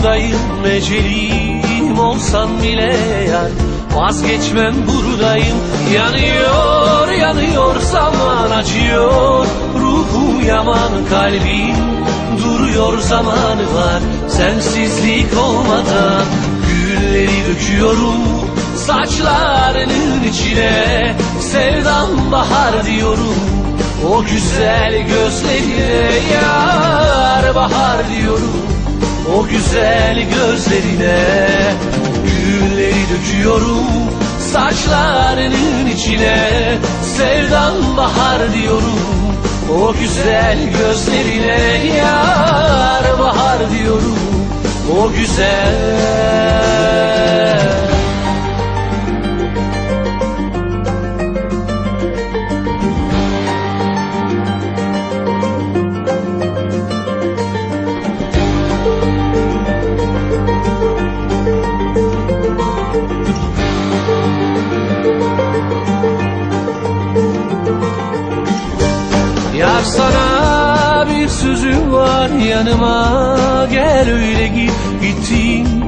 yolundayım ecelim olsan bile yar. Vazgeçmem buradayım. Yanıyor yanıyor zaman acıyor. Ruhum yaman kalbim Duruyor zamanı var. Sensizlik olmadan Gülleri döküyorum Saçlarının içine. Sevdam bahar diyorum O güzel gözlerine Yar bahar diyorum O güzel gözlerine Gülleri döküyorum Saçlarının içine. Sevdam bahar diyorum O güzel gözlerine Yar bahar diyorum O güzel Yar sana bir sözüm var yanıma Gel öyle git gittiğin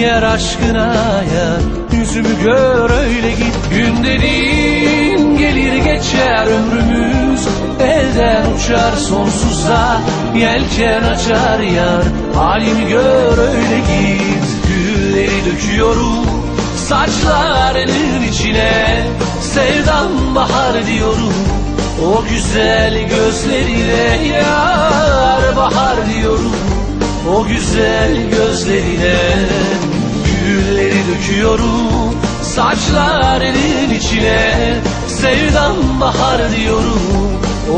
yer aşkına yar Yüzümü gör öyle git. Gün dediğin gelir geçer ömrümüz Elden uçar sonsuzda Yelken açar yar Halimi gör öyle git. Gülleri döküyorum Saçlarının içine. Sevdam bahar diyorum o güzel gözlerine yar bahar diyorum. O güzel gözlerine Gülleri döküyorum. Saçlarının içine Sevdam bahar diyorum.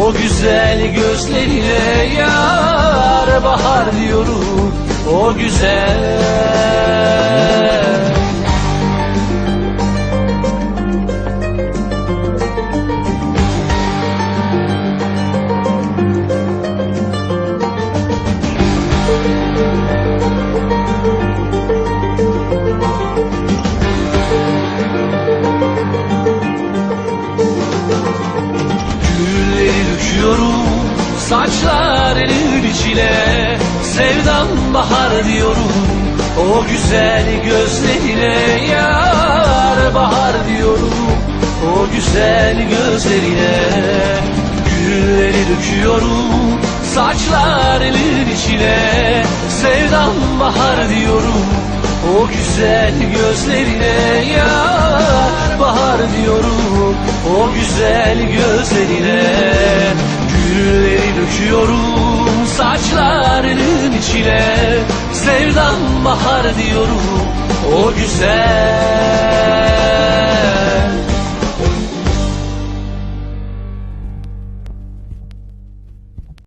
O güzel gözlerine yar bahar diyorum. O güzel saçlarının içine Sevdam bahar diyorum. O güzel gözlerine Yar bahar diyorum. O güzel gözlerine Gülleri döküyorum. Saçlarının içine Sevdam bahar diyorum. O güzel gözlerine Yar bahar diyorum. O güzel gözlerine döküyorum saçlarının içine. Sevdam bahar diyorum o güzel